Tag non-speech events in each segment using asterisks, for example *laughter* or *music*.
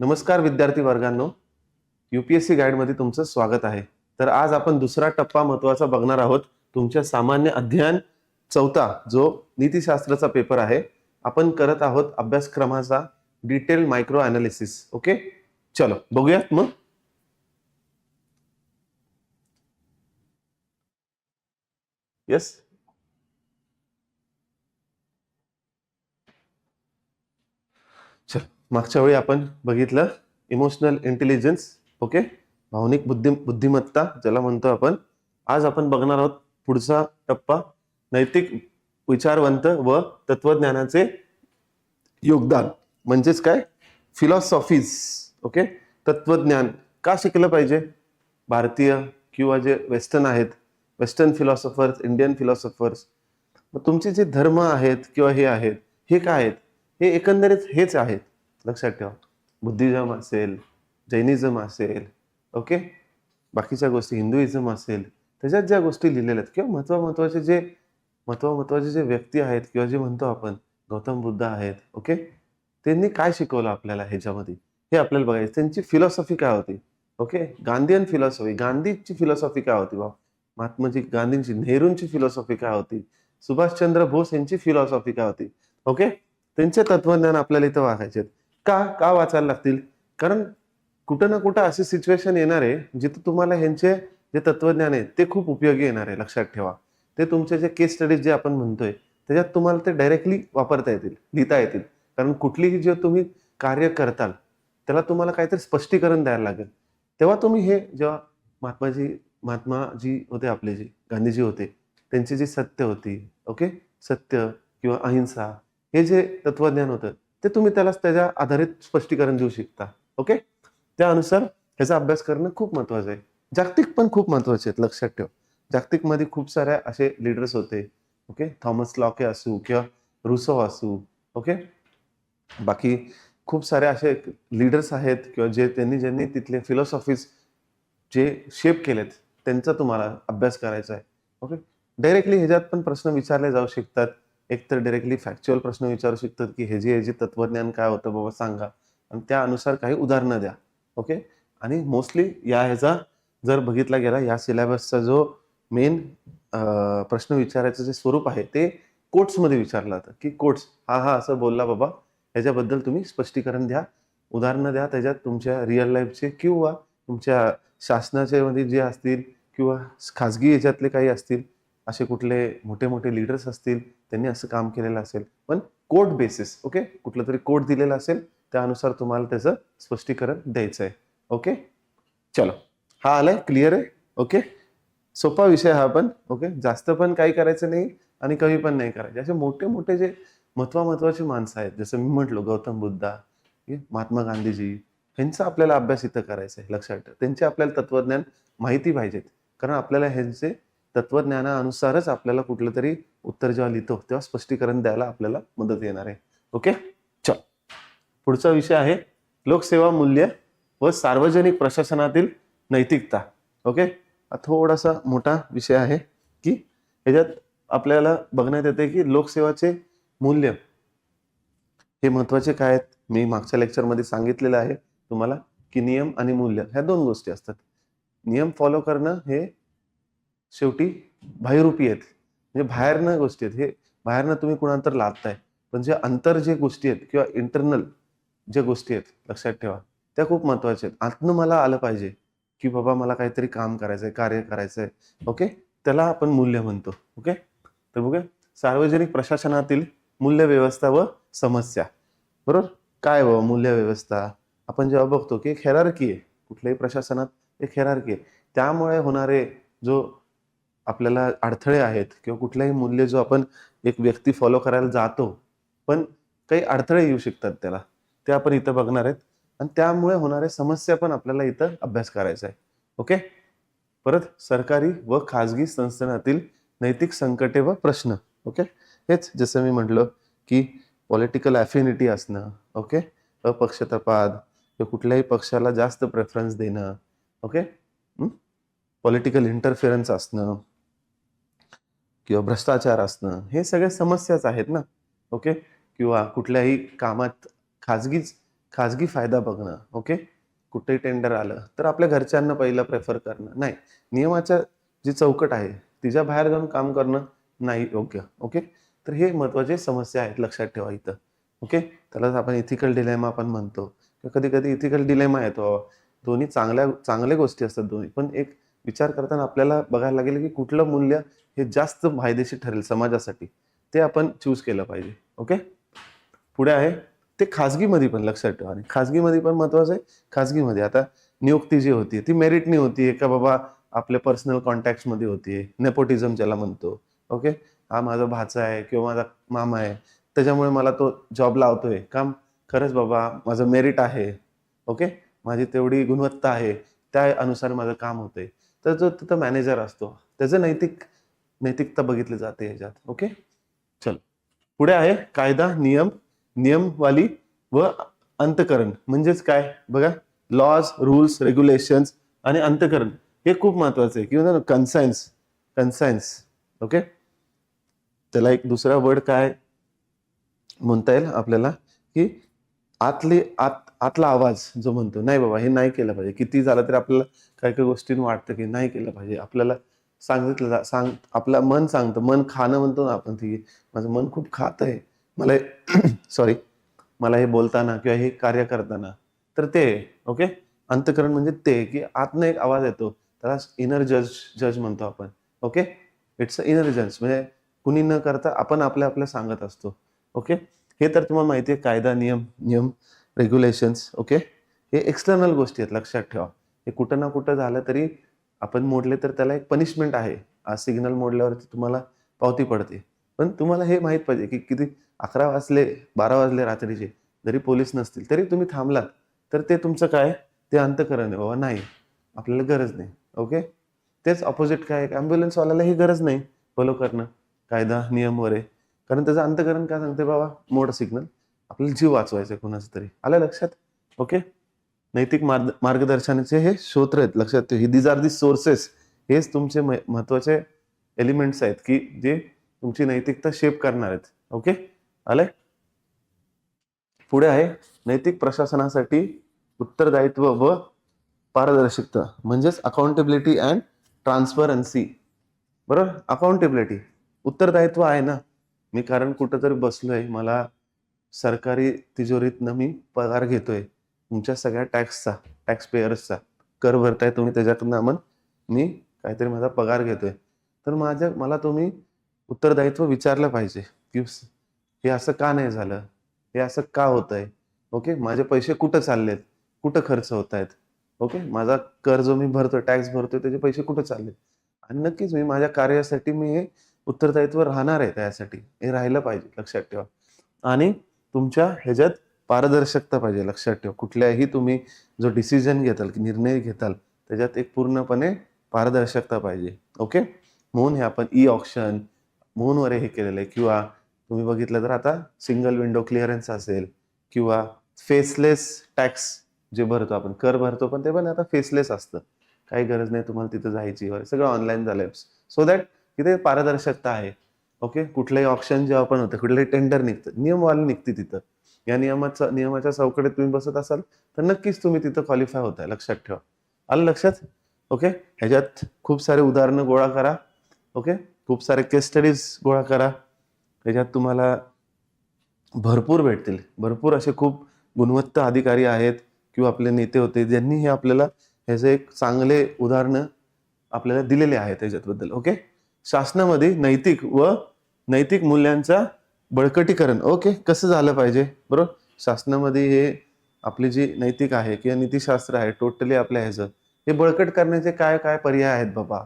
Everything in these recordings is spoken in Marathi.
नमस्कार विद्यार्थी वर्गांनो. यू पी एस सी गाईडमध्ये तुमचं स्वागत आहे. तर आज आपण दुसरा टप्पा महत्त्वाचा बघणार आहोत. तुमच्या सामान्य अध्ययन चौथा जो नीतीशास्त्राचा पेपर आहे. आपण करत आहोत अभ्यासक्रमाचा डिटेल मायक्रो अनालिसिस ओके चलो बघूयात मग. येस चल मागच्या वेळी आपण बघितलं इमोशनल इंटेलिजन्स ओके भावनिक बुद्धी बुद्धिमत्ता ज्याला म्हणतो आपण. आज आपण बघणार आहोत पुढचा टप्पा नैतिक विचारवंत व तत्वज्ञानाचे योगदान. म्हणजेच काय? फिलॉसॉफीज ओके तत्वज्ञान. का शिकलं पाहिजे? भारतीय किंवा जे वेस्टर्न आहेत वेस्टर्न फिलॉसॉफर्स इंडियन फिलॉसॉफर्स मग तुमचे जे धर्म आहेत किंवा हे आहेत हे काय आहेत? हे एकंदरीत हेच आहेत. लक्षात ठेवा. बुद्धिझम असेल जैनिझम असेल ओके? बाकीच्या गोष्टी हिंदुइझम असेल त्याच्यात ज्या गोष्टी लिहिलेल्या आहेत किंवा महत्वा महत्त्वाचे जे महत्वा महत्त्वाचे जे व्यक्ती आहेत किंवा जे म्हणतो आपण गौतम बुद्ध आहेत ओके? त्यांनी काय शिकवलं आपल्याला ह्याच्यामध्ये? हे आपल्याला बघायचं. त्यांची फिलॉसॉफी काय होती? ओके? गांधीयन फिलॉसॉफी गांधीची फिलॉसॉफी काय होती बा महात्माजी गांधींची नेहरूंची फिलॉसॉफी काय होती? सुभाषचंद्र बोस यांची फिलॉसॉफी काय होती? ओके? त्यांचे तत्वज्ञान आपल्याला इथं वाचायचे का का वाचायला लागतील? कारण कुठं ना कुठं अशी सिच्युएशन येणार आहे जिथं तुम्हाला ह्यांचे जे तत्वज्ञान आहे ते खूप उपयोगी येणार आहे लक्षात ठेवा. ते तुमचे जे केस स्टडीज जे आपण म्हणतोय त्याच्यात तुम्हाला ते डायरेक्टली वापरता येतील लिहिता येतील. कारण कुठलीही जे तुम्ही कार्य करताल त्याला तुम्हाला काहीतरी स्पष्टीकरण द्यायला लागेल. तेव्हा तुम्ही हे जेव्हा महात्माजी महात्माजी होते आपले जे गांधीजी होते त्यांची जी सत्य होती ओके सत्य किंवा अहिंसा हे जे तत्वज्ञान होतं ते तुम्ही त्याला त्याच्या आधारित स्पष्टीकरण देऊ शकता ओके? त्यानुसार ह्याचा अभ्यास करणं खूप महत्वाचं आहे. जागतिक पण खूप महत्त्वाचे आहेत लक्षात ठेव. जागतिकमध्ये खूप साऱ्या असे लिडर्स होते ओके? थॉमस लॉके असू किंवा रुसो असू ओके? बाकी खूप सारे असे लीडर्स आहेत किंवा जे त्यांनी ज्यांनी तिथले फिलॉसॉफीज जे शेप केलेत त्यांचा तुम्हाला अभ्यास करायचा आहे ओके? डायरेक्टली ह्याच्यात पण प्रश्न विचारले जाऊ शकतात. एक तर डिरेक्टली फॅक्च्युअल प्रश्न विचारू शकतात की हे जे हे जे तत्वज्ञान काय होतं बाबा सांगा. आणि त्यानुसार काही उदाहरणं द्या. ओके आणि मोस्टली या ह्याचा जर बघितला गेला या सिलेबसचा जो मेन प्रश्न विचारायचं जे स्वरूप आहे ते कोट्समध्ये विचारलं जातं. की कोट्स हा हा असं बोलला बाबा. ह्याच्याबद्दल तुम्ही स्पष्टीकरण द्या. उदाहरणं द्या त्याच्यात तुमच्या रिअल लाईफचे किंवा तुमच्या शासनाचे मध्ये जे असतील किंवा खाजगी याच्यातले काही असतील असे कुठले मोठे मोठे लीडर्स असतील त्यांनी असं काम केलेलं असेल. पण कोड बेसिस ओके कुठलं तरी कोड दिलेला असेल त्यानुसार तुम्हाला त्याचं स्पष्टीकरण द्यायचं आहे ओके चलो. हा आलाय क्लिअर आहे ओके सोपा विषय हा पण ओके जास्त पण काही करायचं नाही आणि कमी पण नाही करायचे. असे मोठे मोठे जे महत्वा महत्त्वाचे माणसं आहेत जसं मी म्हटलो गौतम बुद्धा महात्मा गांधीजी ह्यांचा आपल्याला अभ्यास इथं करायचा आहे लक्षात ठेवा. त्यांचे आपल्याला तत्वज्ञान माहिती पाहिजेत. कारण आपल्याला ह्यांचे तत्वज्ञानानुसारच आपल्याला कुठलं तरी उत्तर जेव्हा लिहितो तेव्हा स्पष्टीकरण द्यायला आपल्याला मदत येणार आहे. ओके चल. पुढचा विषय आहे लोकसेवा मूल्य व सार्वजनिक प्रशासनातील नैतिकता. ओके हा थोडासा मोठा विषय आहे की ह्याच्यात आपल्याला बघण्यात येते की लोकसेवाचे मूल्य हे महत्त्वाचे काय आहेत? मी मागच्या लेक्चरमध्ये सांगितलेलं आहे तुम्हाला की नियम आणि मूल्य ह्या दोन गोष्टी असतात. नियम फॉलो करणं हे शेवटी बाहेरूपी आहेत. म्हणजे बाहेरनं गोष्टी आहेत. हे बाहेरनं तुम्ही कुणांतर लादताय. पण जे अंतर जे गोष्टी आहेत किंवा इंटरनल ज्या गोष्टी आहेत लक्षात ठेवा त्या खूप महत्त्वाच्या आहेत. आतनं मला आलं पाहिजे की बाबा मला काहीतरी काम करायचं आहे कार्य करायचं आहे ओके? त्याला आपण मूल्य म्हणतो. ओके? तर बघा सार्वजनिक प्रशासनातील मूल्य व्यवस्था व समस्या. बरोबर? काय व मूल्य व्यवस्था आपण जेव्हा बघतो की एक हेरारकी आहे. कुठल्याही प्रशासनात एक हेरारकी आहे. त्यामुळे होणारे जो आपल्याला अडथळे आहेत किंवा कुठल्याही मूल्य जो आपण एक व्यक्ती फॉलो करायला जातो पण काही अडथळे येऊ शकतात त्याला. ते आपण इथं बघणार आहेत. आणि त्यामुळे होणाऱ्या समस्या पण आपल्याला इथं अभ्यास करायचा आहे. ओके? परत सरकारी व खाजगी संस्थानातील नैतिक संकटे व प्रश्न. ओके? हेच जसं मी म्हटलं की पॉलिटिकल ॲफिनिटी असणं. ओके? अपक्षतपाद किंवा कुठल्याही पक्षाला जास्त प्रेफरन्स देणं. ओके? पॉलिटिकल इंटरफिरन्स असणं. किंवा भ्रष्टाचार असणं हे सगळ्या समस्याच आहेत ना? ओके? किंवा कुठल्याही कामात खाजगीच खाजगी फायदा बघणं ओके? कुठेही टेंडर आलं तर आपल्या घरच्यांना पहिलं प्रेफर करणं. नाही नियमाच्या जी चौकट आहे तिच्या बाहेर जाऊन काम करणं नाही योग्य ओके? तर हे महत्त्वाचे समस्या आहेत लक्षात ठेवा इथं ओके? त्यालाच आपण इथिकल डिलेमा आपण म्हणतो. कधी कधी इथिकल डिलेमा येतो दोन्ही चांगल्या चांगल्या गोष्टी असतात दोन्ही पण एक विचार करताना आपल्याला बघायला लागेल की कुठलं मूल्य हे जास्त फायदेशीर ठरेल समाजासाठी ते आपण चूज केलं पाहिजे ओके पुढे आहे ते खाजगीमध्ये पण लक्षात ठेवा. आणि खाजगीमध्ये पण महत्वाचं आहे खाजगीमध्ये. आता नियुक्ती जी होती ती मेरिटनी होती. का बाबा आपल्या पर्सनल कॉन्टॅक्टमध्ये होती. नेपोटिझम ज्याला म्हणतो ओके हा माझा भाचा आहे किंवा माझा मामा आहे. त्याच्यामुळे मला तो जॉब लावतोय. काम खरंच बाबा माझं मेरिट आहे ओके माझी तेवढी गुणवत्ता आहे. त्या अनुसार माझं काम होतंय. तर जो तिथं मॅनेजर असतो त्याचं नैतिक नैतिकता बघितली जाते ह्याच्यात ओके चल. पुढे आहे कायदा नियम नियमवाली व अंतकरण. म्हणजेच काय? बघा लॉज रूल्स रेग्युलेशन्स आणि अंतकरण हे खूप महत्वाचं आहे. किंवा कन्सायन्स कन्सायन्स ओके त्याला एक दुसरा वर्ड काय म्हणता येईल आपल्याला? की आतले आत आतला आवाज जो म्हणतो. नाही बाबा हे नाही केलं पाहिजे. किती झालं तरी आपल्याला काही काही गोष्टीं वाटतं की नाही केलं पाहिजे. आपल्याला सांगितलं जा- सांग आपलं मन सांगतं. मन खाणं म्हणतो ना आपण ती माझं मन खूप खात आहे. मला सॉरी *clears throat* मला हे बोलताना किंवा हे कार्य करताना तर ते ओके? अंतकरण म्हणजे ते की आतनं एक आवाज येतो. त्याला इनर जज जज म्हणतो आपण ओके? इट्स अ इनर जज म्हणजे कुणी न करता आपण आपल्या आपल्या सांगत असतो ओके? हे तर तुम्हाला माहिती आहे कायदा नियम नियम रेग्युलेशन्स ओके? हे एक्सटर्नल गोष्टी आहेत लक्षात ठेवा. हे कुठं ना कुठं झालं तरी आपण मोडले तर त्याला एक पनिशमेंट आहे. आज सिग्नल मोडल्यावरती तुम्हाला पावती पडते. पण तुम्हाला हे माहीत पाहिजे की किती अकरा वाजले बारा वाजले रात्रीचे जरी पोलीस नसतील तरी तुम्ही थांबलात तर ते तुमचं काय? ते अंतकरण आहे बाबा. नाही. आपल्याला गरज नाही. ओके? तेच ऑपोजिट काय ॲम्ब्युलन्सवाल्याला ही गरज नाही. फॉलो करणं. कायदा नियम वगैरे. कारण त्याचं अंतकरण काय सांगते बाबा? मोड सिग्नल आपल्याला जीव वाचवायचा आहे कोणाचा तरी. आलं लक्षात? ओके? नैतिक मार्ग मार्गदर्शनाचे हे स्रोत आहेत. लक्षात ठेवा दीज आर दी सोर्सेस हेच तुमचे म- महत्त्वाचे एलिमेंट्स आहेत की जे तुमची नैतिकता शेप करणार आहेत. ओके आलंय? पुढे आहे नैतिक प्रशासनासाठी उत्तरदायित्व व पारदर्शकता म्हणजेच अकाउंटेबिलिटी अँड ट्रान्सपरन्सी बरोबर? अकाउंटेबिलिटी उत्तरदायित्व आहे ना? मी कारण कुठं तरी बसलोय मला सरकारी तिजोरीतनं मी पगार घेतोय. तुमच्या सगळ्या टॅक्सचा टॅक्स पेयर्सचा कर भरताय तुम्ही त्याच्यातून आपण मी काहीतरी माझा पगार घेतोय. तर माझ्या मला तुम्ही उत्तरदायित्व विचारलं पाहिजे की हे असं का नाही झालं? हे असं का होत आहे ओके? माझे पैसे कुठं चाललेत? कुठं खर्च होत आहेत ओके? माझा कर जो मी भरतोय टॅक्स भरतोय त्याचे पैसे कुठं चाललेत? आणि नक्कीच मी माझ्या कार्यासाठी मी हे उत्तरदायित्व राहणार आहे त्यासाठी. हे राहिलं पाहिजे लक्षात ठेवा. आणि तुमच्या ह्याच्यात पारदर्शकता पाहिजे लक्षात ठेव. कुठल्याही तुम्ही जो डिसिजन घेताल की निर्णय घेताल त्याच्यात एक पूर्णपणे पारदर्शकता पाहिजे. ओके म्हणून हे आपण ई ऑप्शन म्हणूनवर हे केलेलं आहे. किंवा तुम्ही बघितलं तर आता सिंगल विंडो क्लिअरन्स असेल किंवा फेसलेस टॅक्स जे भरतो आपण कर भरतो पण ते पण आता फेसलेस असतं. काही गरज नाही तुम्हाला तिथं जायची वगैरे. सगळं ऑनलाईन झालंय. सो दॅट तिथे पारदर्शकता आहे. ओके कुठलंही ऑप्शन जेव्हा पण होतं कुठलंही टेंडर निघतं नियमवाली निघते तिथं. या नियमाचा नियमाच्या चौकडीत तुम्ही बसत असाल तर नक्कीच तुम्ही तिथं क्वालिफाय होताय. लक्षात ठेवा. आलं लक्षात? ओके ह्याच्यात खूप सारे उदाहरणं गोळा करा. ओके खूप सारे केस स्टडीज गोळा करा. ह्याच्यात तुम्हाला भरपूर भेटतील. भरपूर असे खूप गुणवत्ता अधिकारी आहेत किंवा आपले नेते होते ज्यांनी हे आपल्याला ह्याचे एक चांगले उदाहरणं आपल्याला दिलेले आहेत त्याच्याबद्दल ओके शासनामध्ये नैतिक व नैतिक मूल्यांचा बळकटीकरण. ओके कसं झालं पाहिजे? बरोबर? शासनामध्ये हे आपली जी नैतिक आहे किंवा नीतिशास्त्र आहे टोटली आपल्या ह्याचं. हे बळकट करण्याचे काय काय पर्याय आहेत बाबा?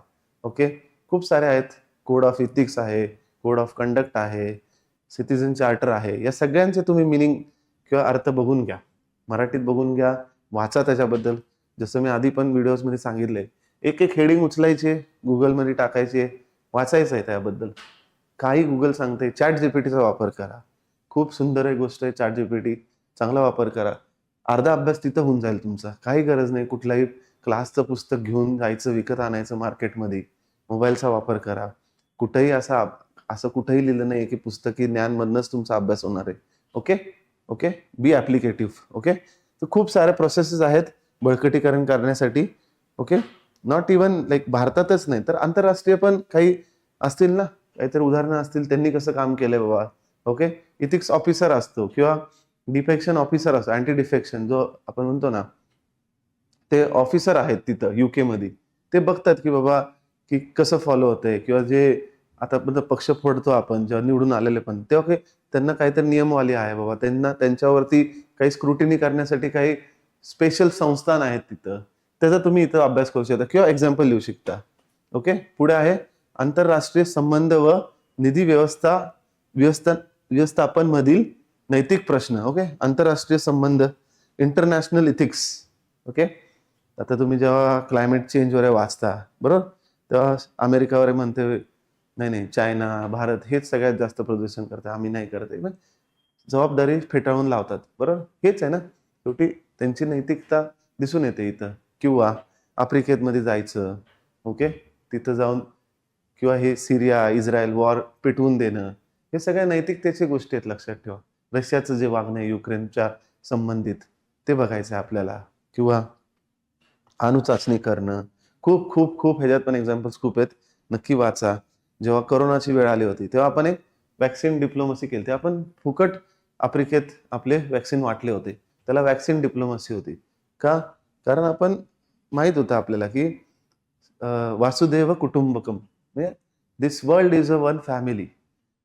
ओके? खूप सारे आहेत. कोड ऑफ इथिक्स आहे कोड ऑफ कंडक्ट आहे सिटीजन चार्टर आहे. या सगळ्यांचे तुम्ही मिनिंग किंवा अर्थ बघून घ्या. मराठीत बघून घ्या वाचा त्याच्याबद्दल. जसं मी आधी पण व्हिडिओजमध्ये सांगितले एक एक हेडिंग उचलायचे गुगलमध्ये टाकायचे वाचायचं आहे त्याबद्दल. काही गुगल सांगते चॅट जीपीटीचा वापर करा. खूप सुंदर आहे गोष्ट आहे चॅट जीपीटी चांगला वापर करा. अर्धा अभ्यास तिथं होऊन जाईल तुमचा. काही गरज नाही कुठलाही क्लासचं पुस्तक घेऊन जायचं विकत आणायचं मार्केटमध्ये. मोबाईलचा वापर करा. कुठेही असा असं कुठेही लिहिलं नाही की पुस्तकी ज्ञानमधनंच तुमचा अभ्यास होणार आहे. Okay? Okay? B applicative okay? तर खूप साऱ्या प्रोसेसेस आहेत बळकटीकरण करण्यासाठी. ओके? नॉट इवन लाईक भारतातच नाही तर आंतरराष्ट्रीय पण काही असतील ना? काहीतरी उदाहरणं असतील त्यांनी कसं काम केलंय बाबा? ओके इथिक्स ऑफिसर असतो किंवा डिफेक्शन ऑफिसर असतो अँटी डिफेक्शन जो आपण म्हणतो ना ते ऑफिसर आहेत तिथं युके मध्ये ते बघतात की बाबा की कसं फॉलो होतंय किंवा जे आता पक्ष फोडतो आपण जेव्हा निवडून आलेले पण तेव्हा काही त्यांना काहीतरी नियमवाली आहे बाबा. त्यांना त्यांच्यावरती काही स्क्रुटिनी करण्यासाठी काही स्पेशल संस्थान आहेत तिथं. त्याचा तुम्ही इथं अभ्यास करू शकता किंवा एक्झाम्पल लिहू शकता. ओके पुढे आहे आंतरराष्ट्रीय संबंध व निधी व्यवस्था व्यवस्था व्यवस्थापन मधील नैतिक प्रश्न ओके आंतरराष्ट्रीय संबंध इंटरनॅशनल इथिक्स ओके आता तुम्ही जेव्हा क्लायमेट चेंज वगैरे वाचता बरोबर? तेव्हा अमेरिका वगैरे म्हणते नाही नाही चायना भारत हेच सगळ्यात जास्त प्रदूषण करते आम्ही नाही करत. पण जबाबदारी फेटाळून लावतात बरोबर? हेच आहे ना? शेवटी त्यांची नैतिकता दिसून येते इथं. किंवा आफ्रिकेतमध्ये जायचं ओके तिथं जाऊन किंवा हे सिरिया इस्रायल वॉर पेटवून देणं हे सगळ्या नैतिकतेचे गोष्टी आहेत लक्षात ठेवा. रशियाचं जे वागणं आहे युक्रेनच्या संबंधित ते बघायचं आहे आपल्याला. किंवा अणुचाचणी करणं. खूप खूप खूप ह्याच्यात पण एक्झाम्पल्स खूप आहेत. नक्की वाचा. जेव्हा करोनाची वेळ आली होती तेव्हा आपण एक वॅक्सिन डिप्लोमसी केली तेव्हा आपण फुकट आफ्रिकेत आपले वॅक्सिन वाटले होते. त्याला वॅक्सिन डिप्लोमसी होती. का? कारण आपण माहीत होतं आपल्याला की वासुदेव कुटुंबकम. म्हणजे this world is a one family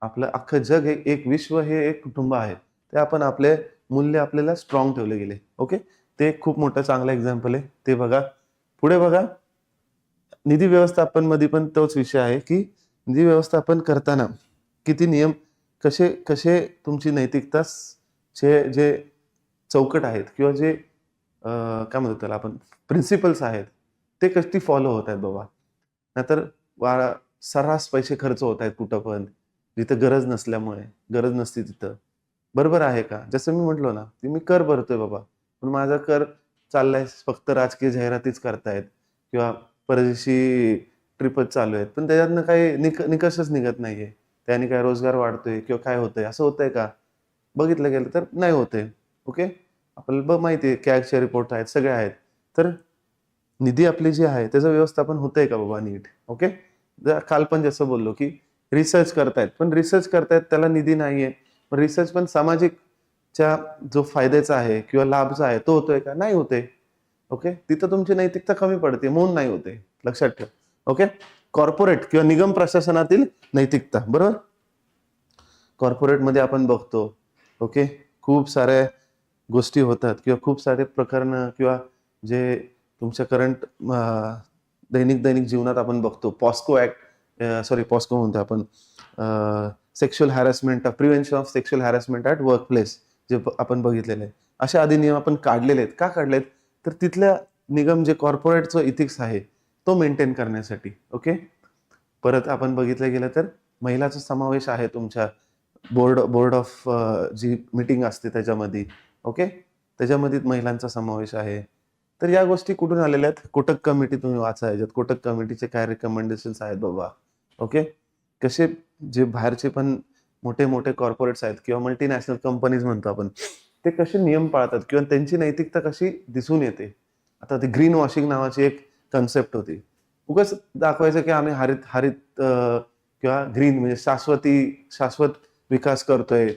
आपलं अख्खं जग हे एक विश्व हे एक कुटुंब आहे. ते आपण आपले मूल्य आपल्याला स्ट्रॉंग ठेवले गेले. ओके ते खूप मोठं चांगलं एक्झाम्पल आहे. ते बघा. पुढे बघा. निधी व्यवस्थापनमध्ये पण तोच विषय आहे की निधी व्यवस्थापन करताना किती नियम कसे कसे तुमची नैतिकता चे जे चौकट आहेत किंवा जे काय म्हणतो त्याला आपण प्रिन्सिपल्स आहेत ते कशी फॉलो होत आहेत बाबा? नाहीतर वा सर्रास पैसे खर्च होत आहेत कुठं पण. जिथं गरज नसल्यामुळे गरज नसती तिथं. बरोबर आहे का? जसं मी म्हटलो ना की मी कर भरतोय बाबा. पण माझा कर चाललाय फक्त राजकीय जाहिरातीच करतायत. किंवा परदेशी ट्रिपच चालू आहेत. पण त्याच्यातनं काही निक निकषच निघत नाहीये. त्याने काय रोजगार वाढतोय किंवा काय होतंय? असं होतंय का? बघितलं गेलं तर नाही होतंय. ओके? आपल्याला ब माहिती आहे कॅगचे रिपोर्ट आहेत सगळे आहेत. तर निधी आपली जी आहे त्याचं व्यवस्थापन होतंय का बाबा नीट? ओके? काल पण जसं बोललो की रिसर्च करतायत. पण रिसर्च करतायत त्याला निधी नाहीये. पण रिसर्च पण सामाजिकच्या जो फायद्याचा आहे किंवा लाभचा आहे तो होतोय का? नाही होते ओके तिथं तुमची नैतिकता कमी पडते म्हणून नाही होते. लक्षात ठेव. ओके कॉर्पोरेट किंवा निगम प्रशासनातील नैतिकता. बरोबर? कॉर्पोरेटमध्ये आपण बघतो. ओके खूप साऱ्या गोष्टी होतात किंवा खूप सारे प्रकरणं किंवा जे तुमच्या करंट दैनिक दैनिक जीवनात आपण बघतो. पॉस्को ऍक्ट सॉरी पॉस्को म्हणतो आपण. Sexual harassment prevention of sexual harassment at workplace जे आपण बघितलेले आहे. असे अधिनियम आपण काढलेले आहेत. का काढलेत? तर तिथल्या निगम जे कॉर्पोरेटचं इथिक्स आहे तो मेंटेन करण्यासाठी. ओके परत आपण बघितलं गेलं तर महिलाचा समावेश आहे तुमच्या बोर्ड बोर्ड ऑफ जी मीटिंग असते त्याच्यामध्ये. ओके त्याच्यामध्ये महिलांचा समावेश आहे. तर या गोष्टी कुठून आलेल्या आहेत? कोटक कमिटी तुम्ही वाचा याच्यात कोटक कमिटीचे काय रिकमेंडेशन्स आहेत बाबा? ओके कसे जे बाहेरचे पण मोठे मोठे कॉर्पोरेट्स आहेत किंवा मल्टीनॅशनल कंपनीज म्हणतो आपण ते कसे नियम पाळतात किंवा त्यांची नैतिकता कशी दिसून येते? आता ते ग्रीन वॉशिंग नावाची एक कन्सेप्ट होती. उगाच दाखवायचं की आम्ही हरित हरित किंवा ग्रीन म्हणजे शाश्वती शाश्वत विकास करतोय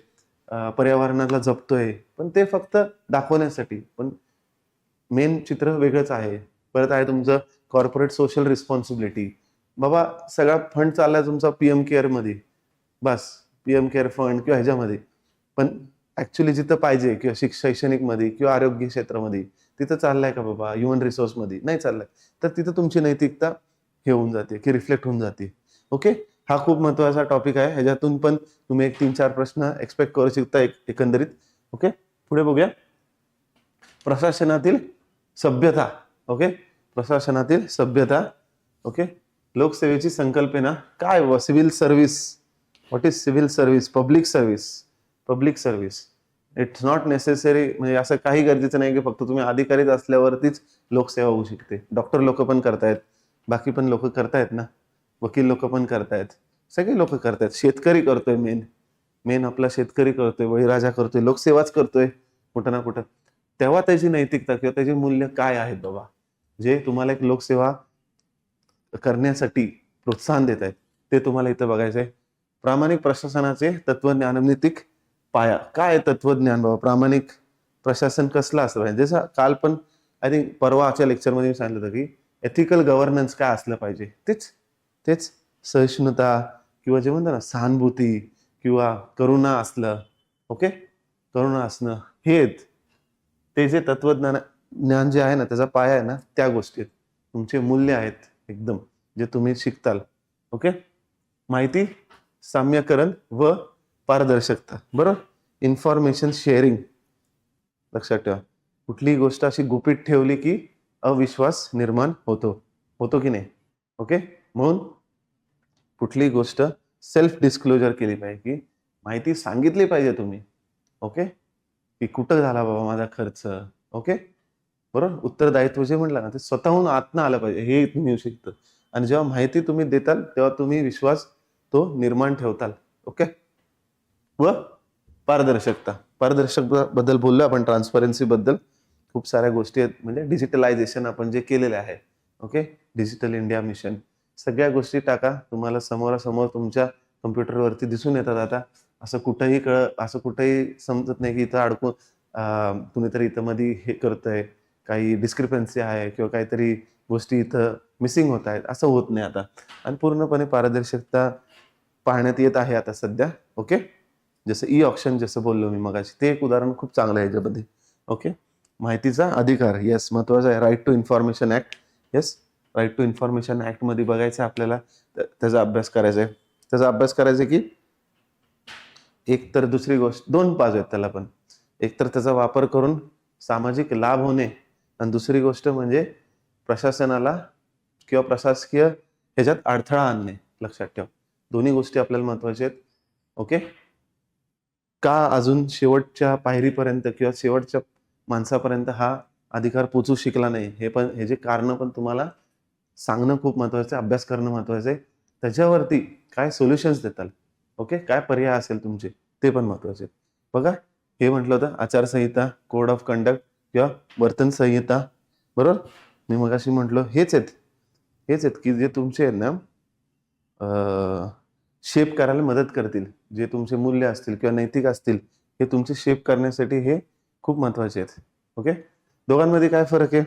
पर्यावरणाला जपतोय. पण ते फक्त दाखवण्यासाठी. पण मेन चित्र वेगळंच आहे. परत आहे तुमचं कॉर्पोरेट सोशल रिस्पॉन्सिबिलिटी बाबा सगळा फंड चाललाय तुमचा पीएम केअरमध्ये. बस पीएम केअर फंड किंवा ह्याच्यामध्ये. पण ॲक्च्युली जिथं पाहिजे किंवा शिक शैक्षणिकमध्ये किंवा आरोग्य क्षेत्रामध्ये तिथं चाललाय का बाबा? ह्युमन रिसोर्समध्ये नाही चाललाय. तर तिथं तुमची नैतिकता हे होऊन जाते की रिफ्लेक्ट होऊन जाते. ओके हा खूप महत्त्वाचा टॉपिक आहे. ह्याच्यातून पण तुम्ही एक तीन चार प्रश्न एक्सपेक्ट करू शकता एक एकंदरीत. ओके पुढे बघूया. प्रशासनातील सभ्यता ओके प्रशासनातील सभ्यता ओके लोकसेवेची संकल्पना काय व civil service. What is civil service? Public service. Public service. It's not necessary म्हणजे असं काही गरजेचं नाही की फक्त तुम्ही अधिकारीच असल्यावरतीच लोकसेवा होऊ शकते. डॉक्टर लोक पण करतायत. बाकी पण लोक करतायत ना? वकील लोक पण करतायत. सगळे लोक करतायत. शेतकरी करतोय मेन मेन आपला शेतकरी करतोय बळीराजा करतोय लोकसेवाच करतोय. कुठं ना कुठं. तेव्हा त्याची नैतिकता किंवा त्याचे मूल्य काय आहेत बाबा? जे तुम्हाला एक लोकसेवा करण्यासाठी प्रोत्साहन देत आहेत ते तुम्हाला इथं बघायचं आहे प्रामाणिक प्रशासनाचे तत्वज्ञान नैतिक पाया. काय आहे तत्वज्ञान बाबा? प्रामाणिक प्रशासन कसलं असलं पाहिजे? जसं काल पण आय थिंक परवाच्या लेक्चरमध्ये मी सांगितलं होतं की एथिकल गव्हर्नन्स काय असलं पाहिजे? तेच तेच सहिष्णुता किंवा जे म्हणतात ना सहानुभूती किंवा करुणा असलं ओके करुणा असणं हे आहेत. ते जे तत्वज्ञान ज्ञान जे आहे ना त्याचा पाया आहे ना त्या गोष्टी आहेत तुमचे मूल्य आहेत एकदम जे तुम्ही शिकताल. ओके माहिती साम्यकरण व पारदर्शकता. बरोबर? इन्फॉर्मेशन शेअरिंग लक्षात ठेवा. कुठलीही गोष्ट अशी गुपित ठेवली की अविश्वास निर्माण होतो. होतो की नाही? ओके म्हणून कुठलीही गोष्ट सेल्फ डिस्क्लोजर केली पाहिजे की माहिती सांगितली पाहिजे तुम्ही. ओके की कुठं झाला बाबा माझा खर्च? ओके? बरोबर? उत्तरदायित्व जे म्हटलं ना ते स्वतःहून आतनं आलं पाहिजे. हे तुम्ही येऊ शकतं आणि जेव्हा माहिती तुम्ही देताल तेव्हा तुम्ही विश्वास तो निर्माण ठेवताल. ओके? व पारदर्शकता. पारदर्शकबद्दल बोललो आपण ट्रान्सपरन्सी बद्दल. खूप साऱ्या गोष्टी आहेत. म्हणजे डिजिटलायझेशन आपण जे केलेले आहे. ओके? डिजिटल इंडिया मिशन सगळ्या गोष्टी टाका. तुम्हाला समोरासमोर तुमच्या कम्प्युटरवरती दिसून येतात आता. असं कुठंही कळ असं कुठंही समजत नाही की इथं अडकून कुणीतरी इथं मध्ये हे करतंय काही डिस्क्रिपन्सी आहे किंवा काहीतरी गोष्टी इथं मिसिंग होत आहेत असं होत नाही आता. आणि पूर्णपणे पारदर्शकता पाहण्यात येत आहे आता सध्या ओके? जसं ई ऑप्शन जसं बोललो मी मगाशी ते एक उदाहरण खूप चांगलं आहे याच्यामध्ये ओके? माहितीचा अधिकार येस महत्त्वाचा आहे. Right to information act yes right to information ऍक्टमध्ये बघायचं आहे आपल्याला त्याचा अभ्यास करायचा आहे. त्याचा अभ्यास करायचा आहे की एक तर दुसरी गोष्ट दोन बाजू आहेत त्याला पण. एक तर त्याचा वापर करून सामाजिक लाभ होणे आणि दुसरी गोष्ट म्हणजे प्रशासनाला किंवा प्रशासकीय ह्याच्यात अडथळा आणणे लक्षात ठेवा. दोन्ही गोष्टी आपल्याला महत्त्वाच्या आहेत. ओके? का अजून शेवटच्या पायरीपर्यंत किंवा शेवटच्या माणसापर्यंत हा अधिकार पोचू शिकला नाही? हे पण हे जे कारण पण तुम्हाला सांगणं खूप महत्वाचं आहे अभ्यास करणं महत्वाचं आहे. त्याच्यावरती काय सोल्युशन्स देताल? ओके? काय पर्याय असेल तुमचे? ते पण महत्त्वाचे आहेत बघा हे म्हटलं होतं आचारसंहिता कोड ऑफ कंडक्ट किंवा वर्तन संहिता बरोबर? मी मगाशी म्हटलं हेच आहेत. हेच आहेत की जे तुमचे आहेत ना शेप करायला मदत करतील. जे तुमचे मूल्य असतील किंवा नैतिक असतील हे तुमचे शेप करण्यासाठी हे खूप महत्त्वाचे आहेत. ओके? दोघांमध्ये काय फरक आहे?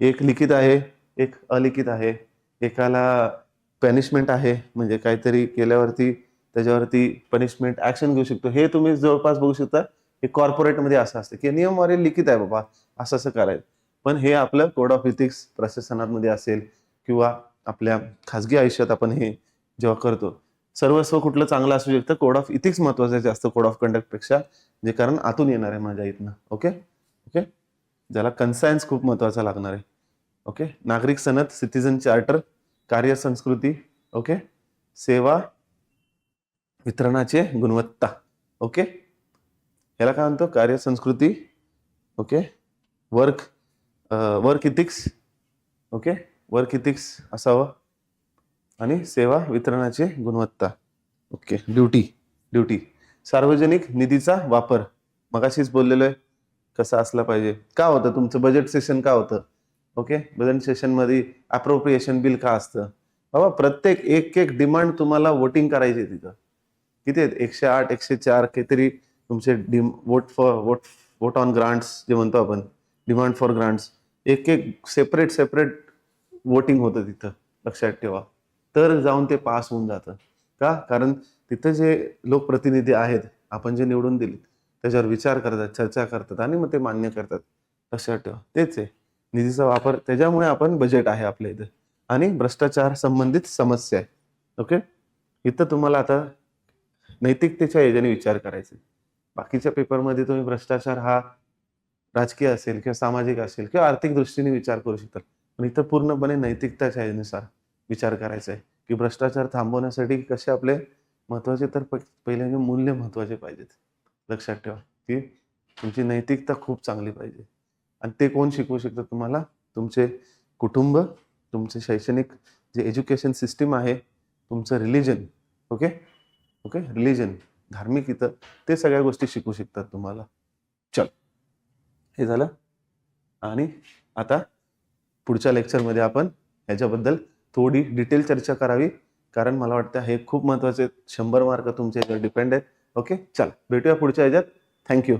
एक लिखित आहे एक अलिखित आहे. एकाला पॅनिशमेंट आहे म्हणजे काहीतरी केल्यावरती त्याच्यावरती पनिशमेंट ऍक्शन घेऊ शकतो. हे तुम्ही जवळपास बघू शकता हे कॉर्पोरेटमध्ये असं असतं की नियमवारे लिखित आहे बाबा असं असं करायचं. पण हे आपलं कोड ऑफ इथिक्स प्रशासनामध्ये असेल किंवा आपल्या खाजगी आयुष्यात आपण हे जेव्हा करतो सर्वस्व कुठलं चांगलं असू शकतं कोड ऑफ इथिक्स महत्वाचं आहे जास्त कोड ऑफ कंडक्टपेक्षा जे कारण आतून येणार आहे माझ्या इथनं. ओके ओके ज्याला कन्सायन्स खूप महत्त्वाचा लागणार आहे. ओके नागरिक सनद सिटीजन चार्टर कार्य संस्कृती ओके सेवा वितरणाचे गुणवत्ता ओके? याला काय म्हणतो? कार्यसंस्कृती okay? Work work ethics okay? Work ethics असावं. आणि सेवा वितरणाचे गुणवत्ता ओके? Duty duty. सार्वजनिक निधीचा वापर. मगाशीच बोललेलो आहे कसा असला पाहिजे. का होतं? तुमचं बजेट सेशन का होतं? ओके? बजेट सेशनमध्ये अप्रोप्रिएशन बिल का असतं? बाबा प्रत्येक एक एक डिमांड तुम्हाला वोटिंग करायची आहे तिथं. किती आहेत? एकशे आठ एकशे चार काहीतरी तुमचे dim vote for vote vote on grants जे म्हणतो आपण डिमांड फॉर ग्रांट्स एक एक सेपरेट सेपरेट वोटिंग होतं तिथं लक्षात ठेवा. तर जाऊन ते पास होऊन जातं. का? कारण तिथं जे लोकप्रतिनिधी आहेत आपण जे निवडून दिले त्याच्यावर विचार करतात चर्चा करतात आणि मग ते मान्य करतात. लक्षात ठेवा. तेच आहे. निधीचा वापर त्याच्यामुळे आपण बजेट आहे आपल्या इथं. आणि भ्रष्टाचार संबंधित समस्या आहे. ओके इथं तुम्हाला आता नैतिकतेच्या याच्याने विचार करायचे. बाकीच्या पेपरमध्ये तुम्ही भ्रष्टाचार हा राजकीय असेल किंवा सामाजिक असेल किंवा आर्थिक दृष्टीने विचार करू शकता. पण इथं पूर्णपणे नैतिकताच्या यानुसार विचार करायचा आहे की भ्रष्टाचार थांबवण्यासाठी कसे आपले महत्त्वाचे तर प- पहिले म्हणजे मूल्य महत्त्वाचे पाहिजेत. लक्षात ठेवा की तुमची नैतिकता खूप चांगली पाहिजे. आणि ते कोण शिकवू शकतं तुम्हाला? तुमचे कुटुंब तुमचे शैक्षणिक जे एज्युकेशन सिस्टीम आहे तुमचं रिलिजन ओके ओके रिलिजन धार्मिक इथं ते सगळ्या गोष्टी शिकू शकतात तुम्हाला. चल. हे झालं. आणि आता पुढच्या लेक्चरमध्ये आपण ह्याच्याबद्दल थोडी डिटेल चर्चा करावी. कारण मला वाटतं हे खूप महत्त्वाचे शंभर मार्क तुमच्या याच्यावर डिपेंड आहेत. ओके चल. भेटूया पुढच्या याच्यात थँक्यू